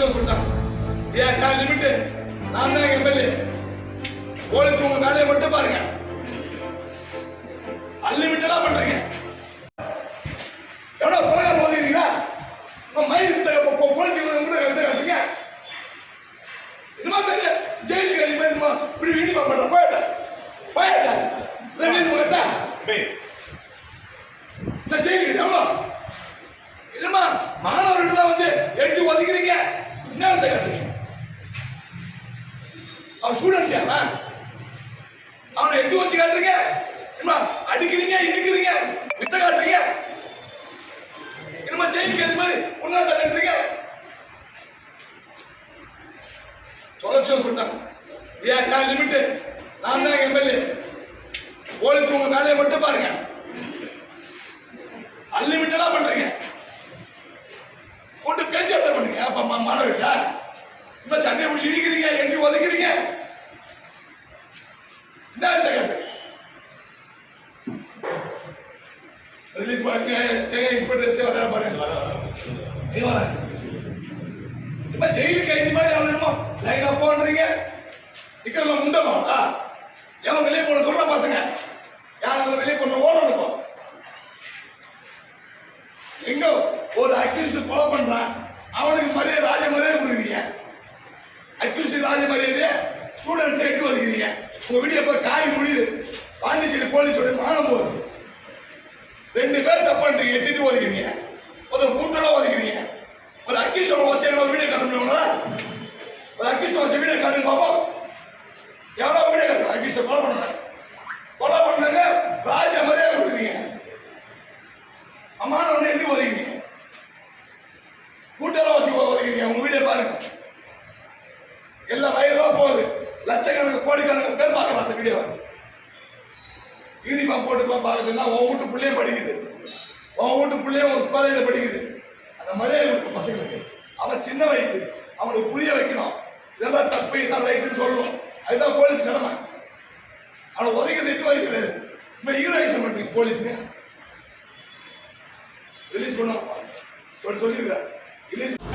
தொலைச்சு சொல்லிட்டான் ஏன் ஏன் லிமிட்டு நான் தான் எம்எல்ஏ. போலீஸ் உங்க வேலையை மட்டும் பாருங்க. அன்லிமிட்டடா பண்றீங்க. எவ்வளவு கொலகாரம் ஓதுறீங்களா மயில் போலீஸ் கூட இதுமா பேரு? ஜெயிலுக்கு அடி இப்படி வீடியோ பண்ற? போயிட்ட போயிட்ட ரெண்டு முகத்தா இந்த ஜெயிலுக்கு எவ்வளோ இதுமா மாணவர்கள் தான் வந்து எட்டு ஒதுக்கிறீங்க என்ன எடுத்து காட்டுறீங்க அவன் ஸ்டூடெண்ட்ஸ் யாரா அவனை எட்டு வச்சு காட்டுறீங்க? சும்மா அடிக்கிறீங்க இடிக்கிறீங்க வித்த காட்டுறீங்க? என்னமா ஜெயிலுக்கு இது மாதிரி ஒன்னா தள்ளுறீங்க தொலைச்சு சொல்லிட்டான் ஏன் ஏன் லிமிட்டு நான் தான் எம்எல்ஏ. போலீஸ் உங்க வேலையை மட்டும் பாருங்க. அன்லிமிட்டடா பண்றீங்க. போட்டு பேச்சு பண்ணுங்க. அப்ப மா- இப்ப சண்டை முடிச்சு இடிக்கிறீங்க எட்டி உதைக்கிறீங்க? ரிலீஸ் பண்ணி எங்க இன்ஸ்பெக்டர் வர பாருங்க இப்ப ஜெயிலு கைதி மாதிரி அவன் என்னமோ லைனா போன்றீங்க நிக்கிறவங்க முண்டமா எவன் வெளியே போன சொல்ற பசங்க. யாரும் வெளியே போன ஓடணும் இப்போ எங்க ஒரு அக்யூஸ் கொலை பண்றான். அவனுக்கு மரியாதை ராஜ மரியாதை கொடுக்குறீங்க. அக்யூஸ் ராஜ மரியாதை ஸ்டூடெண்ட்ஸ் எட்டு ஒதுக்கிறீங்க உங்க வீடியோ இப்ப காய் முடியுது பாண்டிச்சேரி போலீஸோட மானம் போகுது. ரெண்டு பேர் தப்பு பண்றீங்க எட்டுட்டு ஒதுக்கிறீங்க ஒரு கூட்டோட ஒதுக்கிறீங்க ஒரு அக்யூஸ் வச்சு நம்ம வீடியோ காட்டணும்னா ஒரு அக்யூஸ் வச்ச வீடியோ காட்டுங்க பாப்போம். எவ்வளோ வீடியோ காட்டுறோம் அக்யூஸ் கொலை பண்ணல. கொலை பண்ணாங்க ராஜ மரியாதை கொடுக்குறீங்க. அம்மான ஒன்று எட்டி ஒதுக்கிறீங்க கூட்டெல்லாம் வச்சு ஒதுக்கிறீங்க உங்க வீடியோ பாருங்க. எல்லாம் வயலாக போகுது. லட்சக்கணக்கு கோடிக்கணக்கு பேர் பார்க்கலாம் அந்த வீடியோவை. யூனிஃபார்ம் போட்டு போய் பார்க்குதுன்னா உன் வீட்டு பிள்ளையும் படிக்குது. அவன் வீட்டு பிள்ளையும் ஒரு காலையில் படிக்குது. அந்த மரியாதை கொடுக்கும் பசங்களுக்கு. அவன் சின்ன வயசு. அவனுக்கு புரிய வைக்கணும். இதெல்லாம் தப்பு இதான் ரைட்டுன்னு சொல்லணும். அதுதான் போலீஸ் கடமை அவனை ஒதுக்கி திட்டு கிடையாது. இப்போ ஹீரோயிசம் பண்ணுறீங்க போலீஸு. ரிலீஸ் பண்ணுவாங்க சொல்லி சொல்லியிருக்காரு ரிலீஸ்